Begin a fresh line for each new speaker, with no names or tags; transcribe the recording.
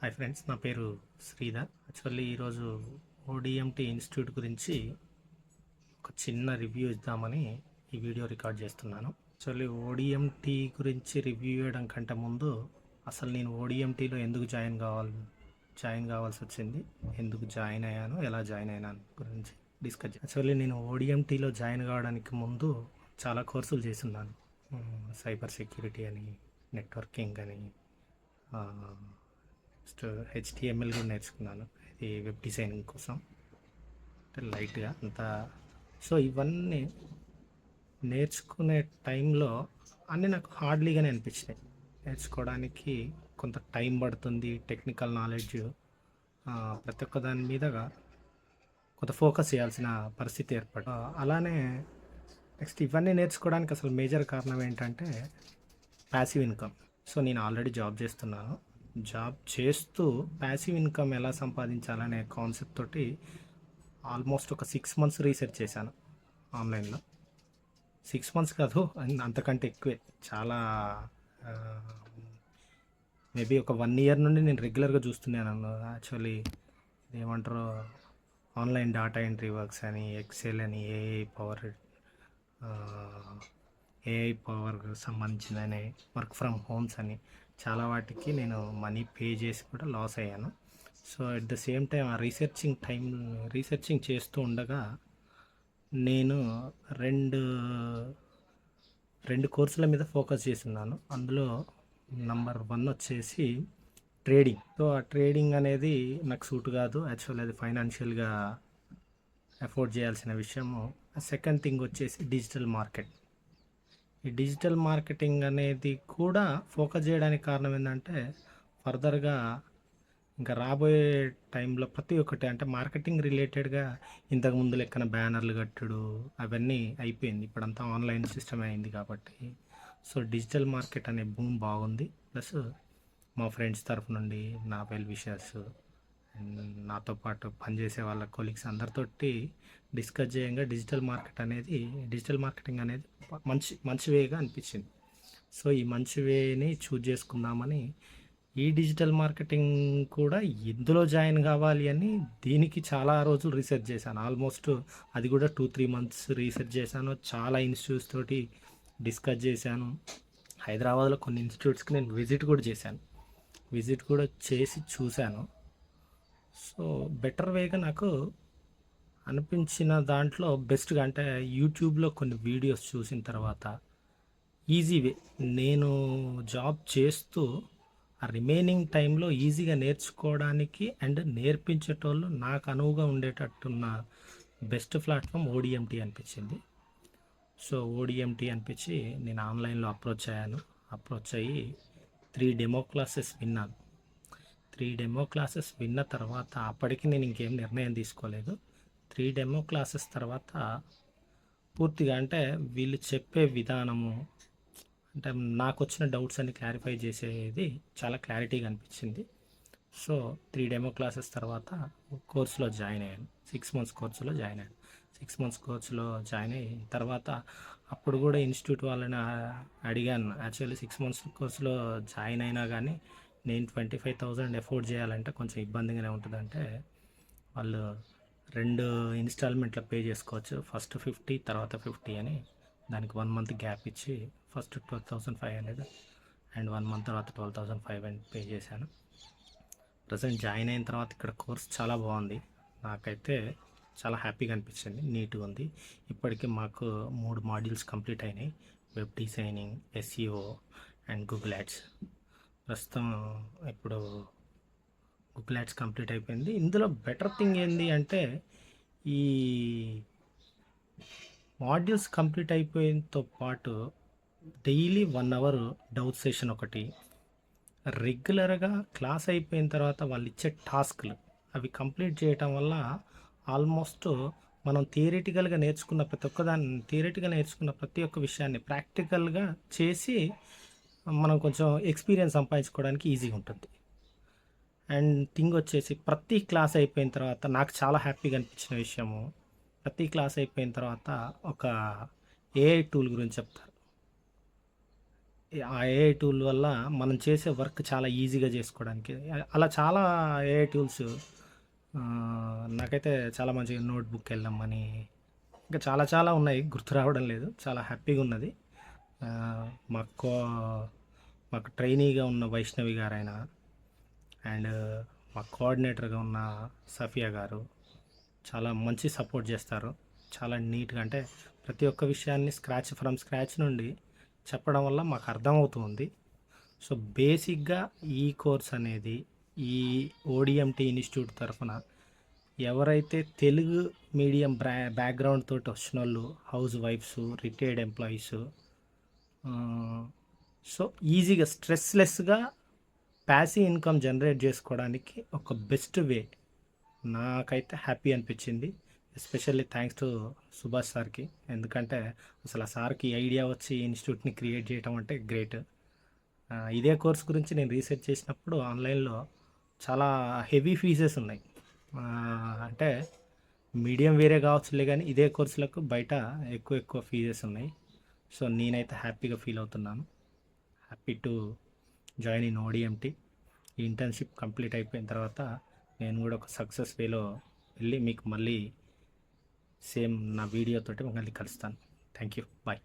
Hi friends నా పేరు Sridhar actually ఈరోజు ఓడిఎంటి ఇన్స్టిట్యూట్ గురించి ఒక చిన్న రివ్యూ ఇద్దామని ఈ వీడియో రికార్డ్ చేస్తున్నాను. యాక్చువల్లీ ఓడిఎంటి గురించి రివ్యూ ఇవ్వడం కంటే ముందు అసలు నేను ఓడిఎంటీలో ఎందుకు జాయిన్ కావాలి జాయిన్ కావాల్సి వచ్చింది ఎందుకు జాయిన్ అయ్యాను ఎలా జాయిన్ అయినాను గురించి డిస్కస్ యాక్చువల్లీ నేను ఓడిఎంటీలో జాయిన్ కావడానికి ముందు చాలా కోర్సులు చేస్తున్నాను. సైబర్ సెక్యూరిటీ అని నెట్వర్కింగ్ అని నెక్స్ట్ హెచ్టిఎంఎల్ కూడా నేర్చుకున్నాను. ఇది వెబ్ డిజైనింగ్ కోసం. అంటే లైట్గా అంత. సో ఇవన్నీ నేర్చుకునే టైంలో అన్నీ నాకు హార్డ్లీగానే అనిపించినాయి. నేర్చుకోవడానికి కొంత టైం పడుతుంది టెక్నికల్ నాలెడ్జ్ ప్రతి ఒక్క దాని మీదగా కొంత ఫోకస్ చేయాల్సిన పరిస్థితి ఏర్పడు. అలానే నెక్స్ట్ ఇవన్నీ నేర్చుకోవడానికి అసలు మేజర్ కారణం ఏంటంటే ప్యాసివ్ ఇన్కమ్. సో నేను ఆల్రెడీ జాబ్ చేస్తున్నాను. జాబ్ చేస్తూ ప్యాసివ్ ఇన్కమ్ ఎలా సంపాదించాలనే కాన్సెప్ట్ తోటి ఆల్మోస్ట్ ఒక సిక్స్ మంత్స్ రీసెర్చ్ చేశాను ఆన్లైన్లో సిక్స్ మంత్స్ కాదు అంతకంటే ఎక్కువే. చాలా మేబీ ఒక వన్ ఇయర్ నుండి నేను రెగ్యులర్గా చూస్తున్నాను. యాక్చువల్లీ ఏమంటారు ఆన్లైన్ డాటా ఎంట్రీ వర్క్స్ అని ఎక్సెల్ అని ఏఐ పవర్ ఏఐ పవర్కి సంబంధించిందని వర్క్ ఫ్రమ్ హోమ్స్ అని. చాలా వాటికి నేను మనీ పే చేసి కూడా లాస్ అయ్యాను. So at the same time ఆ రీసెర్చింగ్ టైం రీసెర్చింగ్ చేస్తూ ఉండగా నేను రెండు రెండు కోర్సుల మీద ఫోకస్ చేస్తున్నాను అందులో నంబర్ వన్ వచ్చేసి ట్రేడింగ్ సో ఆ ట్రేడింగ్ అనేది నాకు సూట్ కాదు. యాక్చువల్ అది ఫైనాన్షియల్గా అఫోర్డ్ చేయాల్సిన విషయము. సెకండ్ థింగ్ వచ్చేసి డిజిటల్ మార్కెట్ ఈ డిజిటల్ మార్కెటింగ్ అనేది కూడా ఫోకస్ చేయడానికి కారణం ఏంటంటే ఫర్దర్గా ఇంకా రాబోయే టైంలో ప్రతి ఒక్కటి అంటే మార్కెటింగ్ రిలేటెడ్గా ఇంతకు ముందు లెక్కన బ్యానర్లు కట్టడు అవన్నీ అయిపోయింది. ఇప్పుడంతా ఆన్లైన్ సిస్టమ్ అయింది కాబట్టి. సో డిజిటల్ మార్కెట్ అనే భూమి బాగుంది. ప్లస్ మా ఫ్రెండ్స్ తరఫు నుండి నా వెల్ విషర్స్ నాతో పాటు పనిచేసే వాళ్ళ కొలీగ్స్ అందరితోటి డిస్కస్ చేయంగా డిజిటల్ మార్కెట్ అనేది డిజిటల్ మార్కెటింగ్ అనేది మంచి మంచి వేగా అనిపించింది. సో ఈ మంచి వేని చూజ్ చేసుకుందామని ఈ డిజిటల్ మార్కెటింగ్ కూడా ఎందులో జాయిన్ కావాలి అని దీనికి చాలా రోజులు రీసెర్చ్ చేశాను. ఆల్మోస్ట్ అది కూడా టూ త్రీ మంత్స్ రీసెర్చ్ చేశాను. చాలా ఇన్స్టిట్యూట్స్ తోటి డిస్కస్ చేశాను. హైదరాబాద్లో కొన్ని ఇన్స్టిట్యూట్స్కి నేను విజిట్ కూడా చేశాను. విజిట్ కూడా చేసి చూశాను. సో బెటర్ వేగా నాకు అనిపించిన దాంట్లో బెస్ట్గా అంటే యూట్యూబ్లో కొన్ని వీడియోస్ చూసిన తర్వాత ఈజీ వే నేను జాబ్ చేస్తూ ఆ రిమైనింగ్ టైంలో ఈజీగా నేర్చుకోవడానికి అండ్ నేర్పించేటోళ్ళు నాకు అనువుగా ఉండేటట్టున్న బెస్ట్ ప్లాట్ఫామ్ ఓడిఎంటీ అనిపించింది. సో ఓడిఎంటీ అనిపించి నేను ఆన్లైన్లో అప్రోచ్ అయ్యాను. అప్రోచ్ అయ్యి త్రీ డెమో క్లాసెస్ విన్నాను. త్రీ డెమో క్లాసెస్ విన్న తర్వాత అప్పటికి నేను ఇంకేం నిర్ణయం తీసుకోలేదు. త్రీ డెమో క్లాసెస్ తర్వాత పూర్తిగా అంటే వీళ్ళు చెప్పే విధానము అంటే నాకు వచ్చిన డౌట్స్ అన్ని క్లారిఫై చేసేది చాలా క్లారిటీగా అనిపించింది. సో త్రీ డెమో క్లాసెస్ తర్వాత కోర్సులో జాయిన్ అయ్యాను. సిక్స్ మంత్స్ కోర్సులో జాయిన్ అయ్యాను. సిక్స్ మంత్స్ కోర్సులో జాయిన్ అయిన తర్వాత అప్పుడు కూడా ఇన్స్టిట్యూట్ వాళ్ళని అడిగాను. యాక్చువల్లీ సిక్స్ మంత్స్ కోర్సులో జాయిన్ అయినా కానీ నేను ట్వంటీ ఫైవ్ థౌజండ్ ఎఫోర్డ్ చేయాలంటే కొంచెం ఇబ్బందిగానే ఉంటుందంటే వాళ్ళు రెండు ఇన్స్టాల్మెంట్లో పే చేసుకోవచ్చు. ఫస్ట్ ఫిఫ్టీ తర్వాత ఫిఫ్టీ అని దానికి వన్ మంత్ గ్యాప్ ఇచ్చి first twelve thousand five hundred and one month తర్వాత twelve thousand five hundred pay చేశాను. ప్రజెంట్ జాయిన్ అయిన తర్వాత ఇక్కడ కోర్స్ చాలా బాగుంది. నాకైతే చాలా హ్యాపీగా అనిపించింది. నీట్గా ఉంది. ఇప్పటికీ మాకు మూడు మాడ్యూల్స్ కంప్లీట్ అయినాయి. Web designing SEO and Google ads ప్రస్తుతం ఇప్పుడు గూగుల్ కంప్లీట్ అయిపోయింది. ఇందులో బెటర్ థింగ్ ఏంది అంటే ఈ మాడ్యూల్స్ కంప్లీట్ అయిపోయినతో పాటు daily one hour doubt session ఒకటి రెగ్యులర్గా క్లాస్ అయిపోయిన తర్వాత వాళ్ళు ఇచ్చే టాస్క్లు అవి కంప్లీట్ చేయటం వల్ల ఆల్మోస్ట్ మనం థియరిటికల్గా నేర్చుకున్న ప్రతి ఒక్క దాన్ని థియరిటికల్ నేర్చుకున్న ప్రతి ఒక్క విషయాన్ని ప్రాక్టికల్గా చేసి మనం కొంచెం ఎక్స్పీరియన్స్ సంపాదించుకోవడానికి ఈజీగా ఉంటుంది. అండ్ థింగ్ వచ్చేసి ప్రతి క్లాస్ అయిపోయిన తర్వాత నాకు చాలా హ్యాపీగా అనిపించిన విషయము ప్రతి క్లాస్ అయిపోయిన తర్వాత ఒక ఏఐ టూల్ గురించి చెప్తారు. ఆ ఏఐ టూల్ వల్ల మనం చేసే వర్క్ చాలా ఈజీగా చేసుకోవడానికి. అలా చాలా ఏఐ టూల్స్ నాకైతే చాలా మంచిగా నోట్బుక్ వెళ్ళామని ఇంకా చాలా చాలా ఉన్నాయి గుర్తు రావడం లేదు. చాలా హ్యాపీగా ఉన్నది. మాకు మాకు ట్రైనీగా ఉన్న వైష్ణవి గారు ఆయన అండ్ మా కోఆర్డినేటర్గా ఉన్న సఫియా గారు చాలా మంచి సపోర్ట్ చేస్తారు. చాలా నీట్గా అంటే ప్రతి ఒక్క విషయాన్ని స్క్రాచ్ ఫ్రమ్ స్క్రాచ్ నుండి చెప్పడం వల్ల మాకు అర్థమవుతుంది. సో బేసిక్గా ఈ కోర్స్ అనేది ఈ ఓడిఎంటీ ఇన్స్టిట్యూట్ తరఫున ఎవరైతే తెలుగు మీడియం బ్రా బ్యాక్గ్రౌండ్ తోటి వచ్చిన వాళ్ళు హౌస్ వైఫ్స్ రిటైర్డ్ ఎంప్లాయీస్ సో ఈజీగా స్ట్రెస్లెస్గా ప్యాసివ్ ఇన్కమ్ జనరేట్ చేసుకోవడానికి ఒక బెస్ట్ వే నాకైతే హ్యాపీ అనిపించింది. ఎస్పెషల్లీ థ్యాంక్స్ టు సుభాష్ సార్కి. ఎందుకంటే అసలు ఆ సార్కి ఐడియా వచ్చి ఇన్స్టిట్యూట్ని క్రియేట్ చేయడం అంటే గ్రేట్. ఇదే కోర్స్ గురించి నేను రీసెర్చ్ చేసినప్పుడు ఆన్లైన్లో చాలా హెవీ ఫీజెస్ ఉన్నాయి. అంటే మీడియం వేరే కావచ్చులే కానీ ఇదే కోర్సులకు బయట ఎక్కువ ఎక్కువ ఫీజెస్ ఉన్నాయి. సో నేనైతే హ్యాపీగా ఫీల్ అవుతున్నాను. Happy to join in ODMT ఈ ఇంటర్న్షిప్ కంప్లీట్ అయిపోయిన తర్వాత నేను కూడా ఒక సక్సెస్ వేలో వెళ్ళి మీకు మళ్ళీ సేమ్ నా వీడియోతోటి మళ్ళీ కలుస్తాను. Thank you. బాయ్.